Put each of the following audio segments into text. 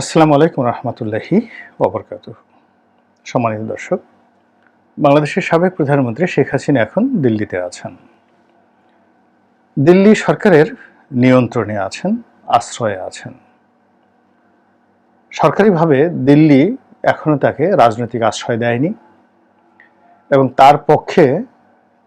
আসসালামু আলাইকুম রহমতুল্লাহি ওবরকাত সম্মানিত দর্শক, বাংলাদেশের সাবেক প্রধানমন্ত্রী শেখ হাসিনা এখন দিল্লিতে আছেন। দিল্লি সরকারের নিয়ন্ত্রণে আছেন, আশ্রয়ে আছেন। সরকারিভাবে দিল্লি এখনও তাকে রাজনৈতিক আশ্রয় দেয়নি এবং তার পক্ষে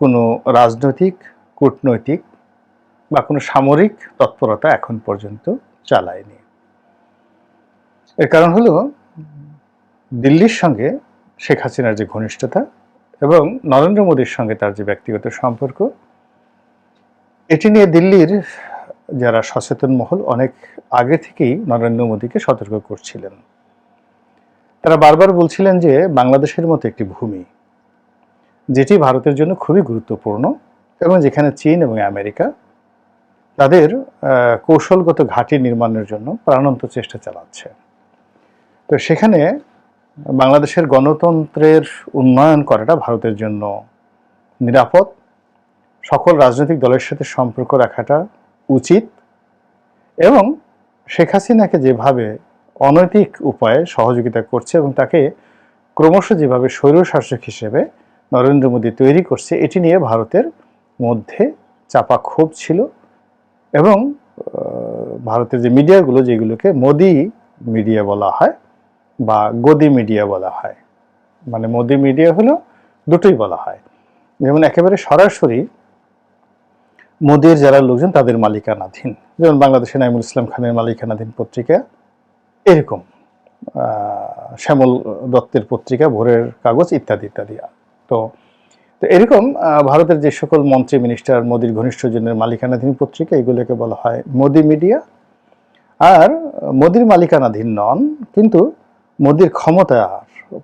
কোনো রাজনৈতিক, কূটনৈতিক বা কোনো সামরিক তৎপরতা এখন পর্যন্ত চালায়নি। এর কারণ হলো, দিল্লির সঙ্গে শেখ হাসিনার যে ঘনিষ্ঠতা এবং নরেন্দ্র মোদীর সঙ্গে তার যে ব্যক্তিগত সম্পর্ক, এটি নিয়ে দিল্লির যারা সচেতন মহল অনেক আগে থেকেই নরেন্দ্র মোদীকে সতর্ক করছিলেন। তারা বারবার বলছিলেন যে বাংলাদেশের মতো একটি ভূমি, যেটি ভারতের জন্য খুবই গুরুত্বপূর্ণ এবং যেখানে চীন এবং আমেরিকা তাদের কৌশলগত ঘাঁটি নির্মাণের জন্য প্রাণন্ত চেষ্টা চালাচ্ছে। তো সেখানে বাংলাদেশের গণতন্ত্রের উন্নয়ন করাটা ভারতের জন্য নিরাপদ। সকল রাজনৈতিক দলের সাথে সম্পর্ক রাখাটা উচিত এবং শেখ হাসিনাকে যেভাবে অনৈতিক উপায়ে সহযোগিতা করছে এবং তাকে ক্রমশ যেভাবে স্বৈরশাসক হিসেবে নরেন্দ্র মোদী তৈরি করছে, এটি নিয়ে ভারতের মধ্যে চাপা ক্ষোভ ছিল এবং ভারতের যে মিডিয়াগুলো যেগুলোকে মোদি মিডিয়া বলা হয় বা গদি মিডিয়া বলা হয়। মানে মোদি মিডিয়া হলো দুটোই বলা হয়। যেমন একেবারে সরাসরি মোদির যারা লোকজন, তাদের মালিকানাধীন। যেমন বাংলাদেশের নাইমুল ইসলাম খানের মালিকানাধীন পত্রিকা, এরকম শ্যামল দত্তের পত্রিকা, ভোরের কাগজ ইত্যাদি ইত্যাদি। তো তো এরকম ভারতের যে সকল মন্ত্রী, মিনিস্টার, মোদির ঘনিষ্ঠজনের মালিকানাধীন পত্রিকা, এগুলোকে বলা হয় মোদি মিডিয়া। আর মোদির মালিকানাধীন নন, কিন্তু মোদির ক্ষমতার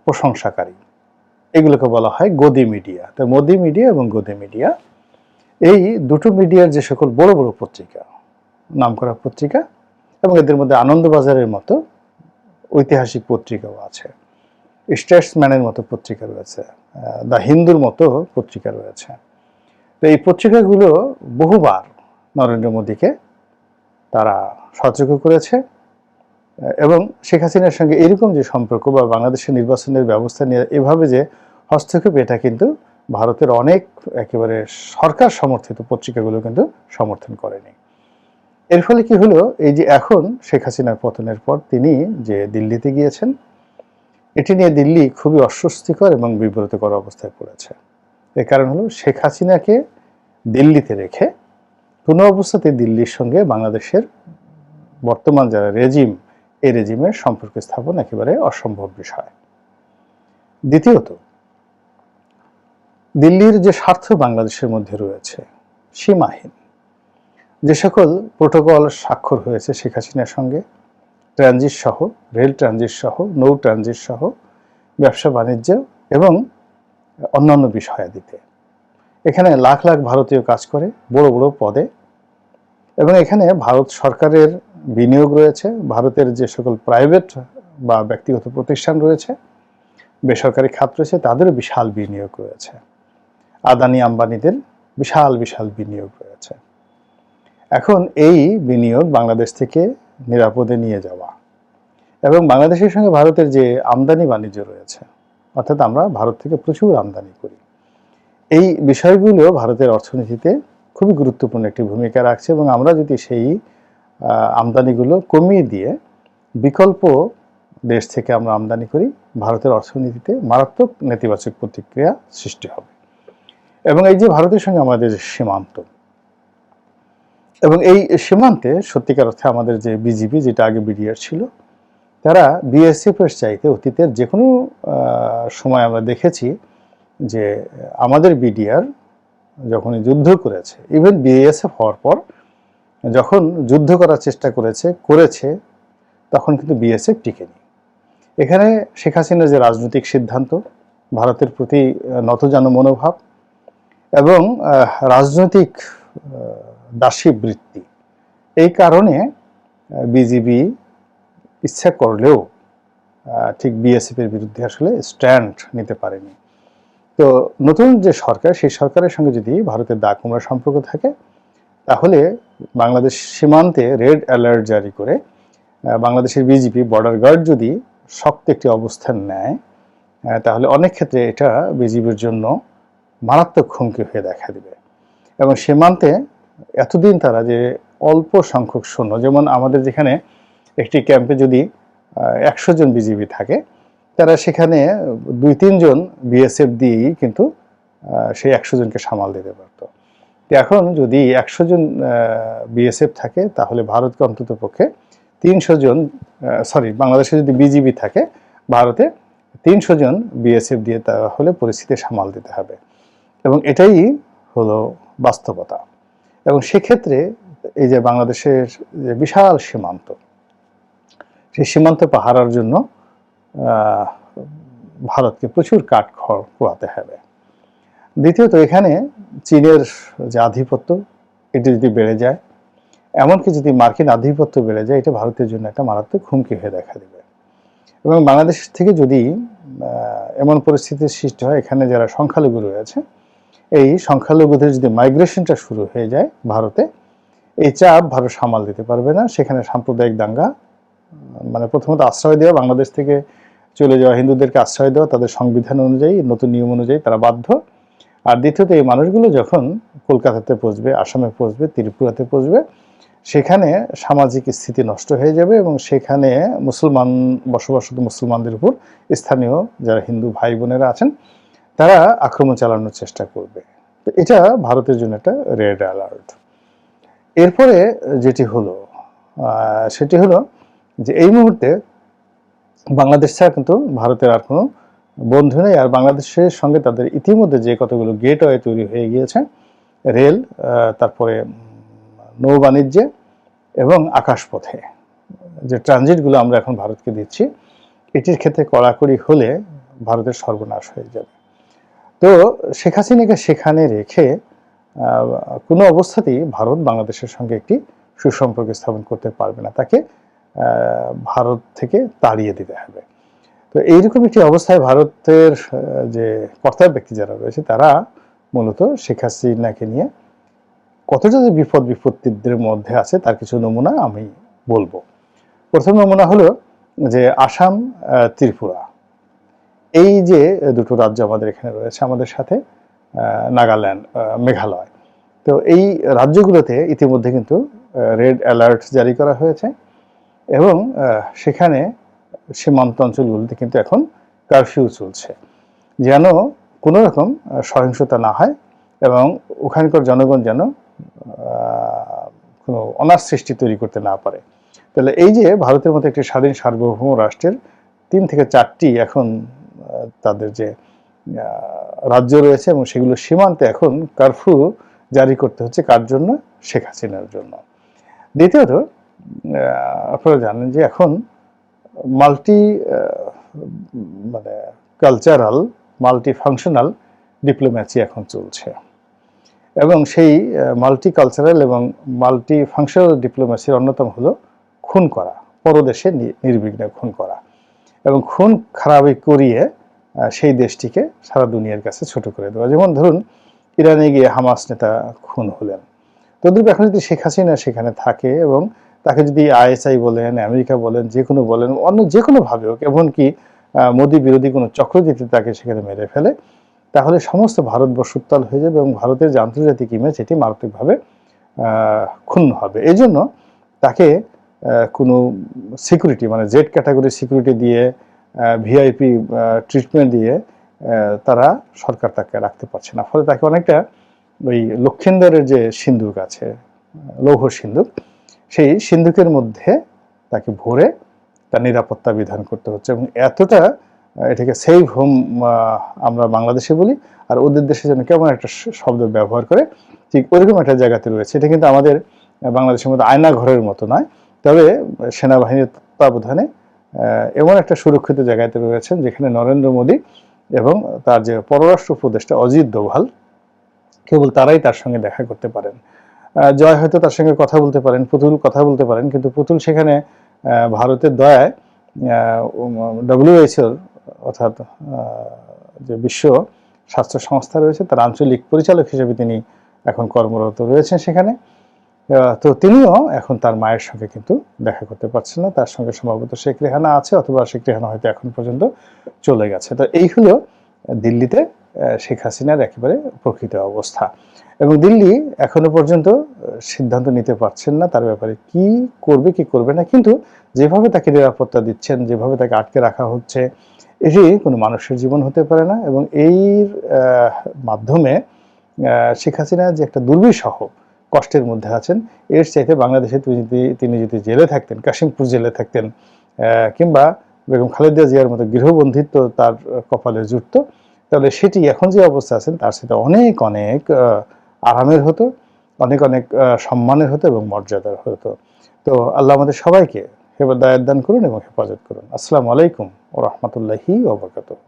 প্রশংসাকারী। এগুলোকে বলা হয় গদি মিডিয়া। তো মোদি মিডিয়া এবং গদি মিডিয়া, এই দুটো মিডিয়ার যে সকল বড় বড় পত্রিকা, নামকরা পত্রিকা এবং এদের মধ্যে আনন্দবাজারের মতো ঐতিহাসিক পত্রিকাও আছে। স্টেটসম্যানের মতো পত্রিকা রয়েছে দ্য হিন্দুর মতো পত্রিকা রয়েছে। তো এই পত্রিকাগুলো বহুবার নরেন্দ্র মোদীকে তারা সতর্ক করেছে। এবং শেখ হাসিনার সঙ্গে এরকম যে সম্পর্ক বা বাংলাদেশের নির্বাচনের ব্যবস্থা নিয়ে এভাবে যে হস্তক্ষেপ, এটা কিন্তু ভারতের অনেক একেবারে সরকার সমর্থিত পত্রিকাগুলো কিন্তু সমর্থন করেনি। এর ফলে কি হলো? এই যে এখন শেখ হাসিনার পতনের পর তিনি যে দিল্লিতে গিয়েছেন, এটি নিয়ে দিল্লি খুবই অস্বস্তিকর এবং বিব্রতকর অবস্থায় পড়েছে। এর কারণ হলো শেখ হাসিনাকে দিল্লিতে রেখে কোনো অবস্থাতে দিল্লির সঙ্গে বাংলাদেশের বর্তমান যারা রেজিম এই রেজিমের সম্পর্ক স্থাপন একেবারে অসম্ভব বিষয়। দ্বিতীয়ত, দিল্লির যে স্বার্থ বাংলাদেশের মধ্যে রয়েছে, সীমাহীন। যে সকল প্রোটোকল স্বাক্ষর হয়েছে শেখ হাসিনার সঙ্গে, ট্রানজিট সহ, রেল ট্রানজিট সহ, নৌ ট্রানজিট সহ, ব্যবসা বাণিজ্য এবং অন্যান্য বিষয়াদিতে। এখানে লাখ লাখ ভারতীয় কাজ করে, বড় বড় পদে এবং এখানে ভারত সরকারের বিনিয়োগ রয়েছে, ভারতের যে সকল প্রাইভেট বা ব্যক্তিগত প্রতিষ্ঠান রয়েছে, বেসরকারি খাত রয়েছে তাদেরও বিশাল বিনিয়োগ রয়েছে। আদানি আম্বানিদের বিশাল বিশাল বিনিয়োগ রয়েছে। এখন এই বিনিয়োগ বাংলাদেশ থেকে নিরাপদে নিয়ে যাওয়া এবং বাংলাদেশের সঙ্গে ভারতের যে আমদানি বাণিজ্য রয়েছে, অর্থাৎ আমরা ভারত থেকে প্রচুর আমদানি করি, এই বিষয়গুলো ভারতের অর্থনীতিতে খুবই গুরুত্বপূর্ণ একটি ভূমিকা রাখছে এবং আমরা যদি সেই আমদানিগুলো কমিয়ে দিয়ে বিকল্প দেশ থেকে আমরা আমদানি করি, ভারতের অর্থনীতিতে মারাত্মক নেতিবাচক প্রতিক্রিয়া সৃষ্টি হবে। এবং এই যে ভারতের সঙ্গে আমাদের সীমান্ত, এবং এই সীমান্তে সত্যিকার অর্থে আমাদের যে বিজিবি, যেটা আগে বিডিআর ছিল, তারা বিএসএফ এর চাইতে অতীতের যে কোনো সময় আমরা দেখেছি যে আমাদের বিডিআর যখন যুদ্ধ করেছে ইভেন বিএসএফ হওয়ার পর যখন যুদ্ধ করার চেষ্টা করেছে করেছে, তখন কিন্তু বিএসএফ টিকেনি। এখানে শেখ হাসিনার যে রাজনৈতিক সিদ্ধান্ত, ভারতের প্রতি নতজানু মনোভাব এবং রাজনৈতিক দাসী বৃত্তি এই কারণে বিজিবি ইচ্ছা করলেও ঠিক বিএসএফ এর বিরুদ্ধে আসলে স্ট্যান্ড নিতে পারেনি। তো নতুন যে সরকার, সেই সরকারের সঙ্গে যদি ভারতের দা সম্পর্ক থাকে তাহলে বাংলাদেশ সীমান্তে রেড অ্যালার্ট জারি করে বাংলাদেশের বিজেপি বর্ডার গার্ড যদি শক্ত একটি অবস্থান নেয় তাহলে অনেক ক্ষেত্রে এটা বিজেপির জন্য মারাত্মক হুমকি হয়ে দেখা দেবে। এবং সীমান্তে এতদিন তারা যে অল্প সংখ্যক সৈন্য, যেমন আমাদের যেখানে একটি ক্যাম্পে যদি একশো জন বিজিবি থাকে, তারা সেখানে দুই তিনজন বিএসএফ দিয়েই কিন্তু সেই একশো জনকে সামাল দিতে পারত। এখন যদি একশো জন বিএসএফ থাকে, তাহলে ভারতকে অন্তত পক্ষে তিনশো জন সরি বাংলাদেশে যদি বিজিবি থাকে, ভারতে তিনশো জন বিএসএফ দিয়ে তাহলে পরিস্থিতি সামাল দিতে হবে। এবং এটাই হলো বাস্তবতা। এবং সেক্ষেত্রে এই যে বাংলাদেশের যে বিশাল সীমান্ত, সেই সীমান্ত পাহারার জন্য ভারতকে প্রচুর কাঠ খড় পোড়াতে হবে। দ্বিতীয়ত, এখানে চীনের যে আধিপত্য, এটি যদি বেড়ে যায়, এমনকি যদি মার্কিন আধিপত্য বেড়ে যায়, এটা ভারতের জন্য একটা মারাত্মক হুমকি হয়ে দেখা দেবে। এবং বাংলাদেশ থেকে যদি এমন পরিস্থিতির সৃষ্টি হয়, এখানে যারা সংখ্যালঘু রয়েছে, এই সংখ্যালঘুদের যদি মাইগ্রেশনটা শুরু হয়ে যায় ভারতে, এই চাপ ভারত সামাল দিতে পারবে না। সেখানে সাম্প্রদায়িক দাঙ্গা মানে প্রথমত আশ্রয় দেওয়া, বাংলাদেশ থেকে চলে যাওয়া হিন্দুদেরকে আশ্রয় দেওয়া, তাদের সংবিধান অনুযায়ী, নতুন নিয়ম অনুযায়ী তারা বাধ্য। আর দ্বিতীয়ত এই মানুষগুলো যখন কলকাতাতে পৌঁছবে, আসামে পৌঁছবে, ত্রিপুরাতে পৌঁছবে, সেখানে সামাজিক স্থিতি নষ্ট হয়ে যাবে এবং সেখানে মুসলমান, বসবাসরত মুসলমানদের উপর স্থানীয় যারা হিন্দু ভাই বোনেরা আছেন, তারা আক্রমণ চালানোর চেষ্টা করবে। তো এটা ভারতের জন্য একটা রেড অ্যালার্ট এরপরে যেটি হলো সেটি হলো যে এই মুহূর্তে বাংলাদেশ ছাড়া কিন্তু ভারতের আর কোনো বন্ধু নেই আর বাংলাদেশের সঙ্গে তাদের ইতিমধ্যে যে কতগুলো গেটওয়ে তৈরি হয়ে গিয়েছে রেল তারপরে উম, নৌ বাণিজ্যে এবং আকাশপথে যে ট্রানজিটগুলো আমরা এখন ভারতকে দিচ্ছি এটির ক্ষেত্রে কড়াকড়ি হলে ভারতের সর্বনাশ হয়ে যাবে। তো শেখ হাসিনাকে সেখানে রেখে কোনো অবস্থাতেই ভারত বাংলাদেশের সঙ্গে একটি সুসম্পর্ক স্থাপন করতে পারবে না। তাকে ভারত থেকে তাড়িয়ে দিতে হবে। তো এইরকম একটি অবস্থায় ভারতের যে কর্তা ব্যক্তি যারা রয়েছে, তারা মূলত শেখ হাসিনাকে নিয়ে কতটা যে বিপদ বিপত্তিদের মধ্যে আছে, তার কিছু নমুনা আমি বলব। প্রথম নমুনা হলো যে আসাম ত্রিপুরা। এই যে দুটো রাজ্য আমাদের এখানে রয়েছে আমাদের সাথে নাগাল্যান্ড মেঘালয়। তো এই রাজ্যগুলোতে ইতিমধ্যে কিন্তু রেড অ্যালার্ট জারি করা হয়েছে এবং সেখানে সীমান্ত অঞ্চলগুলোতে কিন্তু এখন কারফিউ চলছে। যেন কোনো রকম সহিংসতা না হয় এবং ওখানকার জনগণ যেন কোনো অনার সৃষ্টি তৈরি করতে না পারে। তাহলে এই যে ভারতের মতো একটি স্বাধীন সার্বভৌম রাষ্ট্রের তিন থেকে চারটি এখন তাদের যে রাজ্য রয়েছে এবং সেগুলো সীমান্তে এখন কারফিউ জারি করতে হচ্ছে কার জন্য? শেখ হাসিনার জন্য। দ্বিতীয়ত আপনারা জানেন যে এখন মাল্টি মানে কালচারাল মাল্টি ফাংশনাল ডিপ্লোম্যাসি এখন চলছে। এবং সেই মাল্টি কালচারাল এবং মাল্টি ফাংশনাল ডিপ্লোম্যাসির অন্যতম হলো খুন করা, পরদেশে নির্বিঘ্নে খুন করা। এবং খুন খারাপই করিয়ে সেই দেশটিকে সারা দুনিয়ার কাছে ছোট করে দেওয়া। যেমন ধরুন, ইরানে গিয়ে হামাস নেতা খুন হলেন। তদ্রুপ এখন যদি শেখ হাসিনা সেখানে থাকে এবং তাকে যদি আইএসআই বলেন, আমেরিকা বলেন, যে কোনো বলেন, অন্য যে কোনোভাবে হোক, এমনকি মোদী বিরোধী কোনো চক্র যদি তাকে সেখানে মেরে ফেলে, তাহলে সমস্ত ভারতবর্ষ উত্তাল হয়ে যাবে এবং ভারতের যে আন্তর্জাতিক ইমেজ এটি মারাত্মকভাবে ক্ষুণ্ণ হবে। এই জন্য তাকে কোনো সিকিউরিটি মানে জেড ক্যাটাগরি সিকিউরিটি দিয়ে ভিআইপি ট্রিটমেন্ট দিয়ে তারা সরকার তাকে রাখতে পারছে না। ফলে তাকে অনেকটা ওই লক্ষিন্দরের যে সিন্ধুক আছে, লৌহ সিন্ধুক সেই সিন্ধুকের মধ্যে তাকে ভরে তার নিরাপত্তা বিধান করতে হচ্ছে এবং এতটা এটাকে সেভ হোম আমরা বাংলাদেশে বলি, আর ওদের দেশে যেন কেমন একটা শব্দ ব্যবহার করে, ঠিক ওরকম একটা জায়গাতে রয়েছে। এটা কিন্তু আমাদের বাংলাদেশের মধ্যে আয়না ঘরের মতো নয়, তবে সেনাবাহিনীর তত্ত্বাবধানে এমন একটা সুরক্ষিত জায়গাতে রয়েছেন যেখানে নরেন্দ্র মোদী এবং তার যে পররাষ্ট্র উপদেষ্টা অজিত দোভাল, কেবল তারাই তার সঙ্গে দেখা করতে পারেন। জয় হয়তো তার সঙ্গে কথা বলতে পারেন, পুতুল কথা বলতে পারেন, কিন্তু পুতুল সেখানে ভারতের দয়ায় ডব্লিউএইচওর অর্থাৎ যে বিশ্ব স্বাস্থ্য সংস্থা রয়েছে, তার আঞ্চলিক পরিচালক হিসেবে তিনি এখন কর্মরত রয়েছেন সেখানে। তো তিনিও এখন তার মায়ের সঙ্গে কিন্তু দেখা করতে পারছেন না। তার সঙ্গে সম্ভবত শেখ রেহানা আছে, অথবা শেখ রেহানা হয়তো এখন পর্যন্ত চলে গেছে। তো এই হলো দিল্লিতে শেখ হাসিনার একেবারে প্রকৃত অবস্থা। এবং দিল্লি এখনও পর্যন্ত সিদ্ধান্ত নিতে পারছেন না তার ব্যাপারে কি করবে কি করবে না। কিন্তু যেভাবে তাকে নিরাপত্তা দিচ্ছেন, যেভাবে তাকে আটকে রাখা হচ্ছে, এটি কোনো মানুষের জীবন হতে পারে না। এবং এই মাধ্যমে শেখ হাসিনা যে একটা দুর্বিষহ কষ্টের মধ্যে আছেন, এর চাইতে বাংলাদেশে তিনি যদি জেলে থাকতেন, কাশিমপুর জেলে থাকতেন কিংবা বেগম খালেদা জিয়ার মতো গৃহবন্ধিত্ব তার কপালে জুটত। তাহলে সেটি এখন যে অবস্থা আছেন, তার সাথে অনেক অনেক আরামের হতো, অনেক অনেক সম্মানের হতো এবং মর্যাদার হতো। তো আল্লাহ আমাদের সবাইকে হেফাজত দান করুন এবং হেফাজত করুন। আসসালামু আলাইকুম ও রহমতুল্লাহি ওবরকাতুহ